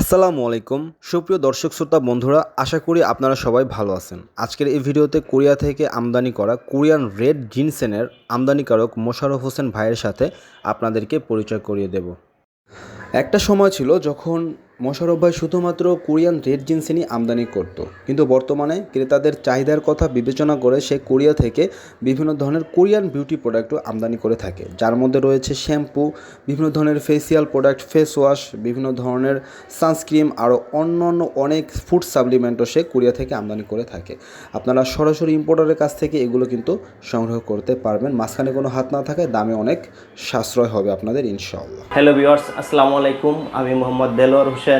আসসালামু আলাইকুম। সুপ্রিয় দর্শক শ্রোতা বন্ধুরা, আশা করি আপনারা সবাই ভালো আছেন। আজকের এই ভিডিওতে কোরিয়া থেকে আমদানি করা কোরিয়ান রেড জিনসেনের আমদানিকারক মোশারফ হোসেন ভাইয়ের সাথে আপনাদেরকে পরিচয় করিয়ে দেব। একটা সময় ছিল যখন মোশাররফ ভাই শুধুমাত্র কোরিয়ান রেড জিন্সেনই আমদানি করত। কিন্তু বর্তমানে ক্রেতাদের চাহিদার কথা বিবেচনা করে সে কোরিয়া থেকে বিভিন্ন ধরনের কোরিয়ান বিউটি প্রোডাক্টও আমদানি করে থাকে। যার মধ্যে রয়েছে শ্যাম্পু, বিভিন্ন ধরনের ফেসিয়াল প্রোডাক্ট ফেস ওয়াশ বিভিন্ন ধরনের সানস্ক্রিন আরও অন্য অন্য অনেক ফুড সাপ্লিমেন্টও সে কোরিয়া থেকে আমদানি করে থাকে। আপনারা সরাসরি ইম্পোর্টারের কাছ থেকে এগুলো কিন্তু সংগ্রহ করতে পারবেন। মাঝখানে কোনো হাত না থাকায় দামে অনেক সাশ্রয় হবে আপনাদের, ইনশাআল্লাহ। হ্যালো ভিউয়ার্স আসসালামু আলাইকুম। আমি মোহাম্মদ দেলোয়ার হোসেন।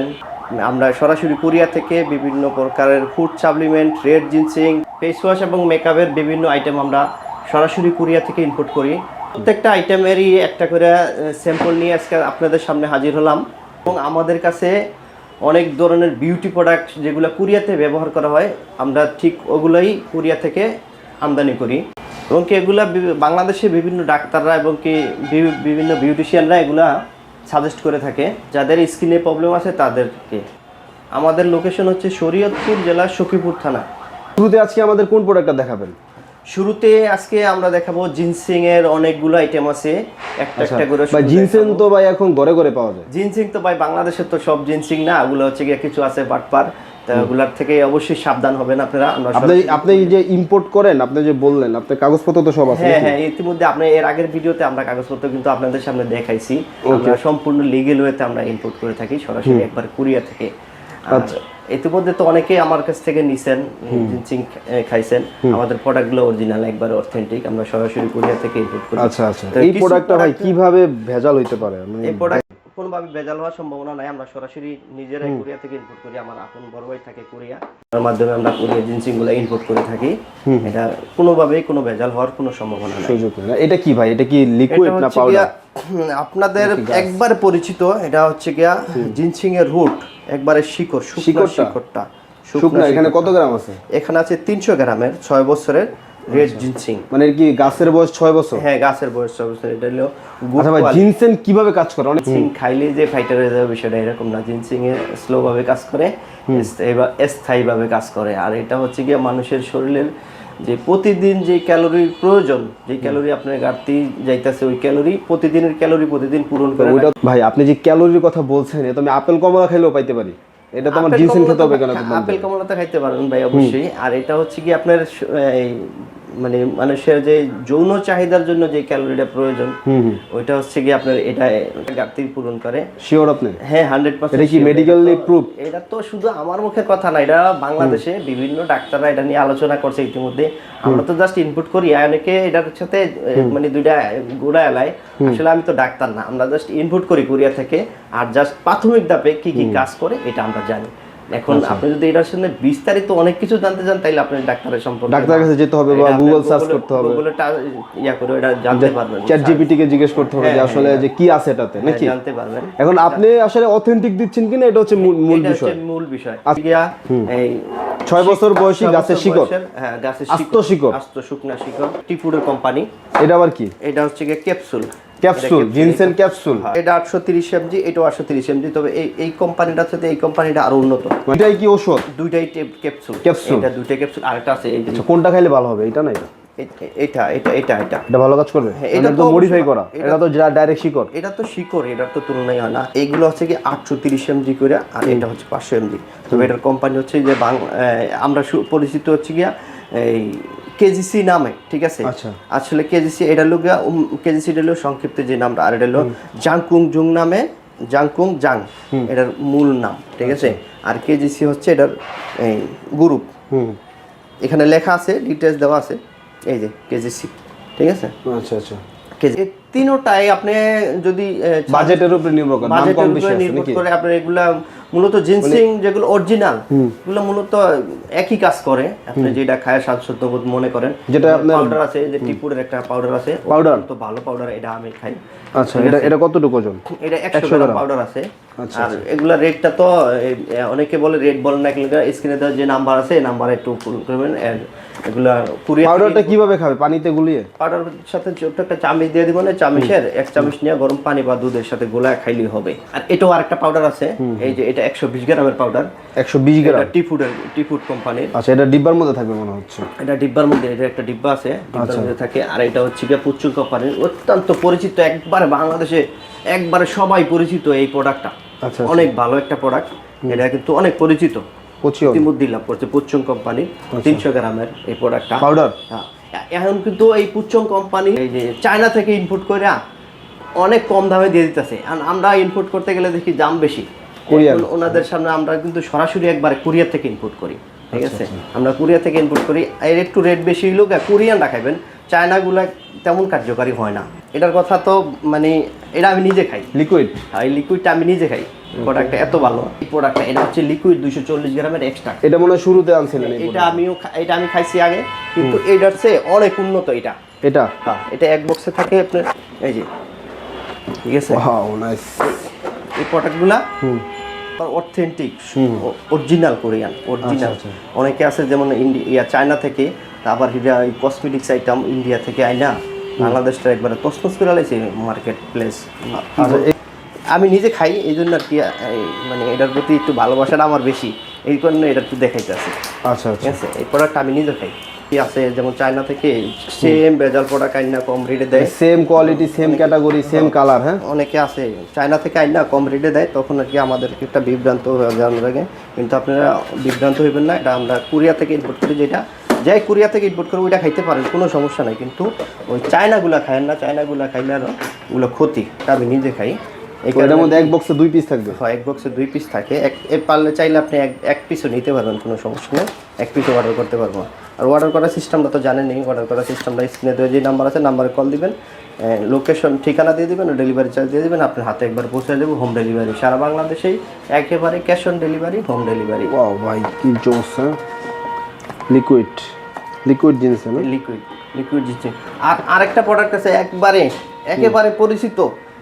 আমরা সরাসরি কোরিয়া থেকে বিভিন্ন প্রকারের food supplement, red ginseng, face wash এবং মেকআপের বিভিন্ন আইটেম আমরা সরাসরি কোরিয়া থেকে ইম্পোর্ট করি। প্রত্যেকটা আইটেমেরই একটা করে স্যাম্পল নিয়ে আজকে আপনাদের সামনে হাজির হলাম। এবং আমাদের কাছে অনেক ধরনের বিউটি প্রোডাক্ট যেগুলো কোরিয়াতে ব্যবহার করা হয়, আমরা ঠিক ওগুলোই কোরিয়া থেকে আমদানি করি। এবং কি এগুলা বাংলাদেশে বিভিন্ন ডাক্তাররা এবং কি বিভিন্ন বিউটিশিয়ানরা এগুলা সাজেস্ট করে থাকে যাদের স্কিনে প্রবলেম আছে তাদেরকে। আমাদের লোকেশন হচ্ছে শরীয়তপুর জেলার সখীপুর থানা। শুরুতে আজকে আমাদের কোন প্রোডাক্টটা দেখাবেন? শুরুতে আজকে আমরা দেখাবো জিনসিং এর অনেকগুলো আইটেম আছে। একটা একটা করে ভাই জিনসিং তো ভাই এখন ঘরে ঘরে পাওয়া যায়। জিনসিং তো ভাই বাংলাদেশের তো সব জিনসিং না ওগুলো হচ্ছে গিয়ে কিছু আছে বাটপার। তা ওগুলার থেকে অবশ্যই সাবধান হবেন আপনারা আমরা আপনি আপনি যে ইম্পোর্ট করেন আপনি যে বললেন আপনার কাগজপত্র তো সব আছে হ্যাঁ হ্যাঁ ইতিমধ্যে আপনি এর আগের ভিডিওতে আমরা কাগজপত্র কিন্তু আপনাদের সামনে দেখাইছি। আমরা সম্পূর্ণ লিগেল ওয়েতে আমরা ইম্পোর্ট করে থাকি সরাসরি একবার কোরিয়া থেকে। আচ্ছা। ইতিমধ্যে তো অনেকেই আমার কাছ থেকে নিছেন জিনসিং খাইছেন। আমাদের প্রোডাক্টগুলো অরিজিনাল একবার অথেন্টিক আমরা সরাসরি কোরিয়া থেকে ইম্পোর্ট করি। আচ্ছা আচ্ছা। এই প্রোডাক্টটা ভাই কীভাবে ভেজাল হইতে পারে? এই প্রোডাক্ট কোনোভাবে ভেজাল হওয়ার সম্ভাবনা নাই। আমরা সরাসরি নিজেরাই কোরিয়া থেকে ইম্পোর্ট করি। আমার আপন বড় ভাই থাকে কোরিয়া। তার মাধ্যমে আমরা কোরিয়া জিনসিংগুলো ইম্পোর্ট করে থাকি। এটা কোনোভাবেই কোনো ভেজাল হওয়ার কোনো সম্ভাবনা নাই। সুযোগ না। এটা কি ভাই? এটা কি লিকুইড না পাউডার আপনাদের একবার পরিচিত। এটা হচ্ছে গিয়া জিনসিং এর রুট একবারে শিকড়? শিকড়টা? শুকনা এখানে কত গ্রাম আছে? এখানে আছে তিনশো গ্রামের ছয় বছরের। Red ginseng. মানে কি গাছের বয়স ছয় বছর? হ্যাঁ গাছের বয়স ছয় বছর এটা হলো আচ্ছা ভাই জিনসেন কীভাবে কাজ করে? অনেক জিনসিং খাইলে যে ফাইটার হয়ে যাবে বিষয়টা এরকম না জিনসিং এ স্লো ভাবে কাজ করে ভাবে কাজ করে। আর এটা হচ্ছে গিয়ে মানুষের শরীরের যে প্রতিদিন যে ক্যালোরির প্রয়োজন যে ক্যালোরি আপনার ঘাটতি যাইতেছে ওই ক্যালোরি প্রতিদিনের ক্যালোরি প্রতিদিন পূরণ করে ভাই আপনি যে ক্যালোরির কথা বলছেন এটা আমি আপেল কমলা খাইলেও পাইতে পারি। এটা তো আমার আপেল জিনসেন খেতে হবে কেন আপেল কমলাটা কমলা তো খাইতে পারবেন ভাই অবশ্যই। আর এটা হচ্ছে কি আপনার এই মানে মানুষের যে যৌন চাহিদার জন্য যে ক্যালোরিটা প্রয়োজন ওইটা হচ্ছে কি আপনার এটা ঘাটতি পূরণ করে। শিওর আপনি? হ্যাঁ হান্ড্রেড এটা কি medically proof? এটা তো শুধু আমার মুখের কথা না এটা বাংলাদেশে বিভিন্ন ডাক্তাররা এটা নিয়ে আলোচনা করছে ইতিমধ্যে। আমরা তো জাস্ট ইনপুট করি আর অনেকে এটার সাথে মানে দুইটা গোড়া এলাই আসলে আমি তো ডাক্তার না আমরা জাস্ট ইনপুট করি কোরিয়া থেকে আর জাস্ট প্রাথমিক ধাপে কি কি কাজ করে এটা আমরা জানি। এখন আচ্ছা। আপনি যদি এটার সামনে বিস্তারিত অনেক কিছু জানতে চান তাইলে আপনি ডাক্তারের সম্পর্কে ডাক্তারের কাছে যেতে হবে বা গুগল সার্চ করতে হবে। গুগলে ইয়া করে এটা জানতে পারবেন চ্যাট জিপিটি কে জিজ্ঞেস করতে হবে যে হ্যাঁ, আসলে যে কি আছে এটাতে হ্যাঁ, নাকি? জানতে পারবেন। এখন আপনি আসলে অথেন্টিক দিচ্ছেন কিনা এটা হচ্ছে মূল মূল এটা বিষয়। মূল বিষয়। আচ্ছা। এই ছয় বছর বয়সী গাছের শিকড়। হ্যাঁ গাছের আস্ত শিকড়। আস্ত শুকনা শিকড়। টিপুরের কোম্পানি এটা আবার কি? এটা হচ্ছে ক্যাপসুল ক্যাপসুল জিনসেন ক্যাপসুল এটা আটশো তিরিশ এমজি এটাও আটশো তিরিশ এমজি তবে এই এই কোম্পানিটার সাথে এই কোম্পানিটা আরও উন্নত। এটাই কি ওষুধ? দুইটাই ক্যাপসুল। Capsule। এটা দুইটা ক্যাপসুল আরেকটা আছে আচ্ছা, কোনটা খাইলে ভালো হবে এটা না এটা এটা এটা এটা এটা। এটা ভালো কাজ করবে? হ্যাঁ, এটা এটা তো মডিফাই করা। এটা- এটা তো ডাইরেক্ট শিকড়। এটা তো শিকড় এটার তো তুলনাই হয় না। এইগুলো হচ্ছে কি আটশো তিরিশ এমজি করে আর এটা হচ্ছে পাঁচশো এমজি। তবে এটার কোম্পানি হচ্ছে যে আমরা পরিচিত হচ্ছে গিয়া এই কেজিসি নামে ঠিক আছে? আচ্ছা। আসলে কেজিসি এটা হলো কেজিসি এটা হলো সংক্ষিপ্ত যে নামটা আর এটা হলো জাংকুং জুং নামে জাংকুং জাং এটার মূল নাম ঠিক আছে? আর কেজিসি হচ্ছে এটার এই গ্রুপ হুম। এখানে লেখা আছে ডিটেলস দেওয়া আছে এই যে কেজিসি ঠিক আছে? আচ্ছা আচ্ছা। কেজি তিনোটাই আপনি যদি বাজেটের উপরে নির্ভর করে দাম বাজেটের কম উপরে নির্ভর করে আপনার এগুলা মূলত জিনসিং যেগুলো অরিজিনাল এগুলো মূলত একই কাজ করে। আপনি যেটা খায় স্বাস্থ্য বোধ মনে করেন। যেটা আপনার- পাউডার আছে যে টিপুরের একটা পাউডার আছে Powder? তো ভালো পাউডার এটা আমি খাই। আচ্ছা এটা এটা কতটুকু ওজন? এটা একশো গ্রাম পাউডার আছে। আচ্ছা, আর এগুলা রেটটা তো অনেকে বলে রেট বলেন না কিন্তু স্ক্রিনে দেওয়া যে নাম্বার আছে নাম্বারে একটু করবেন। এগুলা কুরিয়ার পাউডারটা কীভাবে খাবে? পানিতে গুলিয়ে? পাউডার সাথে ছোট্ট একটা চামচ দিয়ে দিব না চামচের এক চামচ নিয়ে গরম পানি বা দুধের সাথে গোলায় খাইলেই হবে। আর এটাও আরেকটা পাউডার আছে এই যে এটা একশো বিশ গ্রামের পাউডার একশো বিশ গ্রাম? এটা টিফুডের টিফুড কোম্পানির আচ্ছা এটা ডিব্বার মধ্যে থাকবে মনে হচ্ছে। এটা ডিব্বার মধ্যে এটা একটা ডিব্বা আছে ডিব্বার মধ্যে থাকে। আর এটা হচ্ছে গিয়ে পুচুর কোম্পানির অত্যন্ত পরিচিত একবারে বাংলাদেশে একবারে সবাই পরিচিত এই প্রোডাক্টটা আচ্ছা অনেক ভালো একটা প্রোডাক্ট এটা কিন্তু অনেক পরিচিত। পচিও ইতিমধ্যে লাভ করছে পুচ্চং কোম্পানি তিনশো গ্রামের এই প্রোডাক্টটা পাউডার হ্যাঁ, এখন কিন্তু এই পুচ্চং কোম্পানি এই যে চায়না থেকে ইনপুট করে অনেক কম দামে দিয়ে দিতেছে। আর আমরা ইনপুট করতে গেলে দেখি দাম বেশি। কোরিয়ান। ওনাদের সামনে আমরা কিন্তু সরাসরি একবার কুরিয়ার থেকে ইনপুট করি। ঠিক আছে? আমরা কুরিয়ার থেকে ইনপুট করি। এর একটু রেট বেশি হইলেও কোরিয়ান রাখাইবেন চায়নাগুলা তেমন কার্যকারী হয় না। এটার কথা তো মানে এটা আমি নিজে খাই। লিকুইড এই লিকুইডটা আমি নিজে খাই। প্রোডাক্টটা এত ভালো। এই প্রোডাক্টটা এটা হচ্ছে লিকুইড দুইশো চল্লিশ গ্রামের এক্সট্রা এটা মনে হয় শুরুতে আনছিলেন এটা আমিও এটা আমি খাইছি আগে। কিন্তু এটার চেয়ে অনেক উন্নত এটা। এটা? হ্যাঁ এটা এক বক্সে থাকে আপনার এই যে ঠিক আছে? নাইস এই প্রোডাক্টগুলা হুম। অথেন্টিক অরিজিনাল কোরিয়ান অরিজিনাল অনেকে আছে যেমন ইন্ডিয়া চায়না থেকে আবার হিরা এই কসমেটিক্স আইটেম ইন্ডিয়া থেকে আইনা বাংলাদেশটা একবারে তসমস করে লাইছে মার্কেট প্লেস আচ্ছা আমি নিজে খাই এই জন্য আর কি মানে এটার প্রতি একটু ভালোবাসাটা আমার বেশি এই কারণে এটা একটু দেখাইতে আছে আচ্ছা ঠিক আচ্ছা আছে? এই প্রোডাক্ট আমি নিজে খাই। কি আছে যেমন চায়না থেকে সেম বেজাল প্রোডাক্ট আইনা কম রেটে দেয়। Same quality same category same colour হ্যাঁ অনেকে আছে চায়না থেকে আইনা কম রেটে দেয় তখন আর কি আমাদেরকে একটা বিভ্রান্ত হয়ে জানা লাগে। কিন্তু আপনারা বিভ্রান্ত হইবেন না এটা আমরা কোরিয়া থেকে ইম্পোর্ট করি যেটা। যাই কোরিয়া থেকে ইম্পোর্ট করে ওইটা খাইতে পারেন কোনো সমস্যা নাই। কিন্তু ওই চায়নাগুলা খায়েন না চায়নাগুলা খাইলে আরও ওগুলো ক্ষতি আমি নিজে খাই। এটার মধ্যে এক বক্সে দুই পিস থাকবে? হয় এক বক্সে দুই পিস থাকে। এক এর পারলে চাইলে আপনি এক এক পিসও নিতে পারবেন কোনো সমস্যা নেই। এক পিসও অর্ডার করতে পারব। আর অর্ডার করার সিস্টেমটা তো জানেনই অর্ডার করার সিস্টেমটা স্ক্রিনে দেওয়া যে নাম্বার আছে নাম্বারে কল দিবেন। লোকেশন ঠিকানা দিয়ে দেবেন ডেলিভারি চার্জ দিয়ে দিবেন আপনার হাতে একবার পৌঁছে দেবো হোম ডেলিভারি সারা বাংলাদেশেই একেবারে cash on delivery home delivery ও ভাই কি জোস হ্যাঁ? লিকুইড লিকুইড জিনিস না? লিকুইড লিকুইড জিনিস। আর আরেকটা প্রোডাক্ট আছে একবারে একেবারে পরিচিত।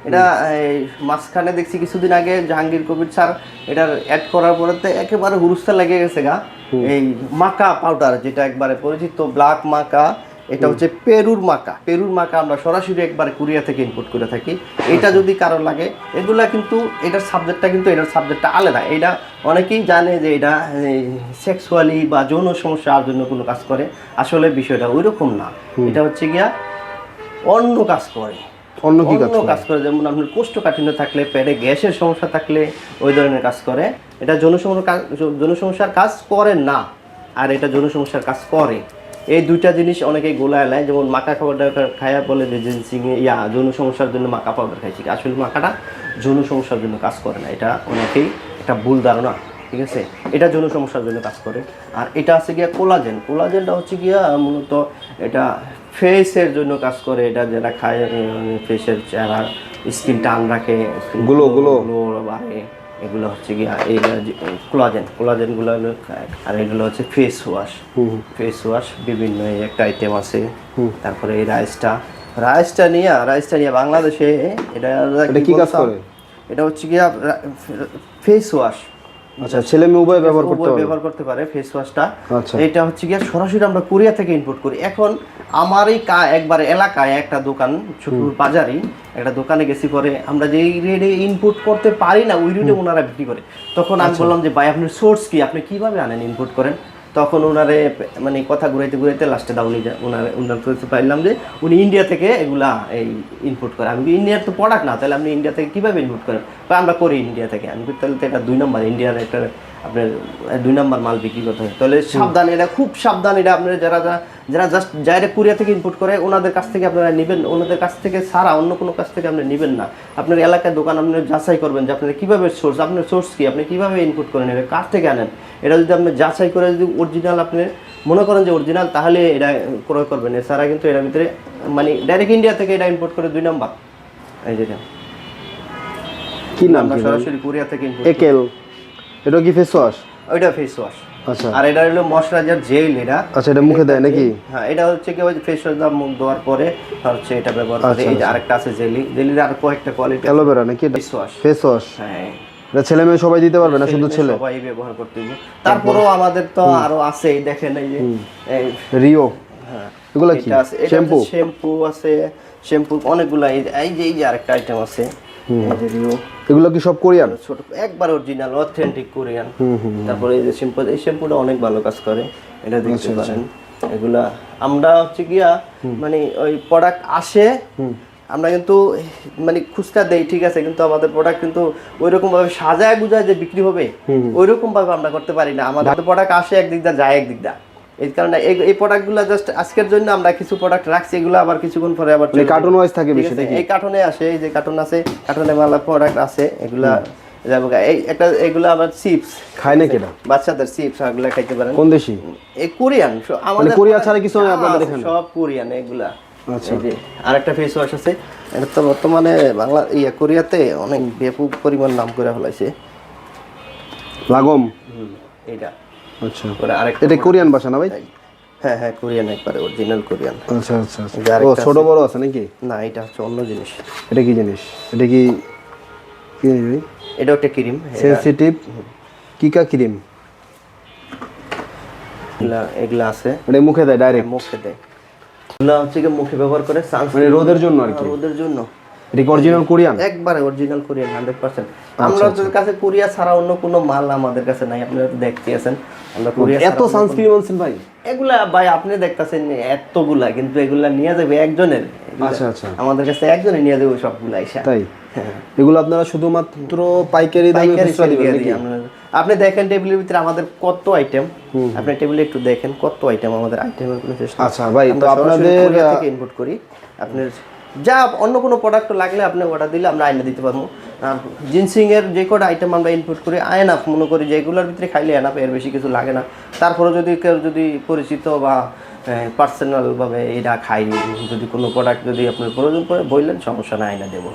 এটা এই মাঝখানে দেখছি কিছুদিন আগে জাহাঙ্গীর কবির স্যার এটার অ্যাড করার পরে তো একেবারে হুরুস্তা লেগে গেছে গা। এই মাকা পাউডার যেটা একবারে পরিচিত ব্ল্যাক মাকা। এটা হচ্ছে পেরুর মাকা। পেরুর মাকা আমরা সরাসরি একবার কোরিয়া থেকে ইনপুট করে থাকি। এটা যদি কারও লাগে এগুলা কিন্তু এটার সাবজেক্টটা কিন্তু এটার সাবজেক্টটা আলাদা। এটা অনেকেই জানে যে এটা সেক্সুয়ালি বা যৌন সমস্যার জন্য কোনো কাজ করে। আসলে বিষয়টা ওইরকম না। এটা হচ্ছে গিয়া অন্য কাজ করে। অন্য কি কাজ অন্য কাজ করে যেমন আপনার কোষ্ঠকাঠিন্য থাকলে পেটে গ্যাসের সমস্যা থাকলে ওই ধরনের কাজ করে। এটা যৌন সমস্যার কাজ যৌন সমস্যার কাজ করে না। আর এটা যৌন সমস্যার কাজ করে। এই দুইটা জিনিস অনেকেই গোলায় নেয়। যেমন মাকা খাবারটা খায়া বলে যে জিনসিং ইয়া যৌন সমস্যার জন্য মাকা পাউডার খাইছি। আসলে মাকাটা যৌন সমস্যার জন্য কাজ করে না। এটা অনেকেই একটা ভুল ধারণা ঠিক আছে? এটা যৌন সমস্যার জন্য কাজ করে। আর এটা আছে গিয়া কোলাজেন। কোলাজেনটা হচ্ছে গিয়া মূলত এটা ফেসের জন্য কাজ করে। এটা যারা খায় ফেসের চেহারা স্কিন টান রাখে। glow। glow বাড়ে। এগুলো হচ্ছে কি এই কোলাজেন কোলাজেনগুলো হলো আর এগুলো হচ্ছে ফেস ওয়াশ ফেস ওয়াশ বিভিন্ন একটা আইটেম আছে। তারপরে এই রাইসটা রাইসটা নিয়ে রাইসটা নিয়ে বাংলাদেশে এটা এটা কি কাজ করে? এটা হচ্ছে কি ফেস ওয়াশ আচ্ছা ছেলে মেয়ে উভয় ব্যবহার করতে পারে ব্যবহার করতে পারে ফেস ওয়াশটা আচ্ছা। এটা হচ্ছে কি সরাসরি আমরা কোরিয়া থেকে ইম্পোর্ট করি। এখন আমারই কা একবার এলাকায় একটা দোকান ছোট বাজারই একটা দোকানে গেছি পরে আমরা যে রেটে ইনপুট করতে পারি না ওই রেটে ওনারা বিক্রি করে। তখন আমি আচ্ছা। বললাম যে ভাই আপনার সোর্স কি? আপনি কীভাবে আনেন ইনপুট করেন? তখন ওনারে মানে কথা ঘুরাইতে ঘুরাইতে লাস্টে দাউনি ওনার ওনার কাছে পাইলাম যে উনি ইন্ডিয়া থেকে এগুলা এই ইনপুট করে। আমি ইন্ডিয়ার তো প্রোডাক্ট না তাহলে আপনি ইন্ডিয়া থেকে কীভাবে ইনপুট করেন? বা আমরা করি ইন্ডিয়া থেকে। আমি তাহলে তো এটা দুই নম্বর ইন্ডিয়ার একটা আপনার দুই নম্বর মাল বিক্রি করতে হয়। তাহলে সাবধান এটা খুব সাবধান এটা আপনার যারা যারা- যারা জাস্ট যারা কোরিয়া থেকে ইনপুট করে ওনাদের কাছ থেকে আপনারা নেবেন ওনাদের কাছ থেকে ছাড়া অন্য কোনো কাছ থেকে আপনি নেবেন না। আপনার এলাকার দোকান আপনি যাচাই করবেন যে আপনার কীভাবে সোর্স আপনার সোর্স কি? আপনি কীভাবে ইনপুট করে নেবেন? কার থেকে আনেন? এটা যদি আপনি যাচাই করে যদি অরিজিনাল আপনি মনে করেন যে অরিজিনাল তাহলে এটা ক্রয় করবেন। এছাড়া কিন্তু এটার ভিতরে মানে ডাইরেক্ট ইন্ডিয়া থেকে এটা ইম্পোর্ট করে দুই নম্বর এই যেটা কি নাম সরাসরি কোরিয়া থেকে একেল। এটা কি ফেস ওয়াশ ওইটা ফেস ওয়াশ আর এটা হলো মশরাজার জেল এটা। আচ্ছা এটা মুখে দেয় নাকি? হ্যাঁ এটা হচ্ছে কি ওই ফেস ওয়াশ মুখ ধোয়ার পরে হচ্ছে এটা ব্যবহার করে। আচ্ছা, এই যে আরেকটা আছে জেলি। জেলির আর কয়েকটা কোয়ালিটি অ্যালোভেরা নাকি ফেস ওয়াশ ফেস ওয়াশ হ্যাঁ। এটা ছেলে মেয়ে সবাই দিতে পারবে না শুধু ছেলে সবাই ব্যবহার করতে তারপরেও আমাদের তো আরও আছে দেখেন এই যে রিও হ্যাঁ। এগুলো কি? আছে শ্যাম্পু শ্যাম্পু আছে শ্যাম্পু অনেকগুলা এই যে- এই যে এই যে আরেকটা আইটেম আছে। রিও এগুলো কি সব কোরিয়ান? ছোট একবার অরিজিনাল অথেন্টিক কোরিয়ান। তারপরে এই যে শ্যাম্পু এই শ্যাম্পুটা অনেক ভালো কাজ করে এটা আচ্ছা, দেখতে পারেন। এগুলা আমরা হচ্ছে গিয়া মানে ওই প্রোডাক্ট আসে আমরা কিন্তু মানে খুচরা দেই ঠিক আছে কিন্তু আমাদের প্রোডাক্ট কিন্তু ওই রকম ভাবে সাজায় গুজায় যে বিক্রি হবে ওই রকম ভাবে আমরা করতে পারি না। আমাদের প্রোডাক্ট আসে একদিক দা যায় একদিক দা এই কারণে এই প্রোডাক্টগুলো জাস্ট আজকের জন্য আমরা কিছু প্রোডাক্ট রাখছি এগুলো আবার কিছুক্ষণ পরে আবার কার্টুন ওয়াইজ থাকে বেশি এই কার্টুনে আসে এই যে কার্টুন আছে কার্টুনে মালা প্রোডাক্ট আছে এগুলা যাব এই একটা এগুলা আবার চিপস খায় নাকি এটা বাচ্চাদের চিপস এগুলা খাইতে পারেন। কোন দেশি? এই কোরিয়ান আমাদের কোরিয়া ছাড়া কিছু হয় আপনাদের আছে, এখানে? সব কোরিয়ান এগুলা। আচ্ছা। আরেকটা ফেস ওয়াশ আছে। এটা তো বর্তমানে বাংলা ইয়া কোরিয়াতে অনেক ব্যাপক পরিমাণ নাম করে ফেলাইছে। লাগম? এইটা। আচ্ছা। আরেকটা এটা কোরিয়ান ভাষা না ভাই? হ্যাঁ হ্যাঁ কোরিয়ান একবারে অরিজিনাল কোরিয়ান। আচ্ছা আচ্ছা আচ্ছা। ও ছোট বড় আছে নাকি? না এটা হচ্ছে অন্য জিনিস। এটা কি জিনিস? এটা কি কি জিনিস ভাই? এটা একটা ক্রিম সেনসিটিভ কিকা ক্রিম। এগুলা এগুলা আছে। এটা মুখে দেয় ডাইরেক্ট মুখে দেয়। এগুলা হচ্ছে কি মুখে ব্যবহার করে মানে রোদের জন্য আর কি। রোদের জন্য। এটা কি অরিজিনাল কোরিয়ান একবারে অরিজিনাল কোরিয়ান হান্ড্রেড পার্সেন্ট আমাদের কাছে কোরিয়া ছাড়া অন্য কোনো মাল আমাদের কাছে নাই আপনারা তো দেখতে আছেন আমরা কোরিয়া এত সানস্ক্রিন আনছেন ভাই। এগুলা ভাই আপনি দেখতেছেন এতগুলা কিন্তু এগুলা নিয়ে যাবে একজনের। আচ্ছা আচ্ছা। আমাদের কাছে একজনে নিয়ে যাবে সবগুলা এসে। তাই? এগুলো আপনারা শুধুমাত্র পাইকারি দামে খুচরা দিবেন। আপনি দেখেন টেবিলের ভিতরে আমাদের কত আইটেম আপনি টেবিলে একটু দেখেন কত আইটেম আমাদের আইটেমের কোনো আচ্ছা ভাই তো আপনাদের ইনপুট করি। আপনার যা অন্য কোনো প্রোডাক্ট লাগলে আপনি অর্ডার দিলে আমরা আয়না দিতে পারব। আর জিনসিংয়ের যে কটা আইটেম আমরা ইনপুট করি আয়নাফ মনে করি যে এগুলোর ভিতরে খাইলে এনাফ এর বেশি কিছু লাগে না। তারপরে যদি কেউ যদি পরিচিত বা পার্সোনালভাবে এটা খাই যদি কোনো প্রোডাক্ট যদি আপনার প্রয়োজন পড়ে, বললেন, সমস্যা না আয়না দেবো।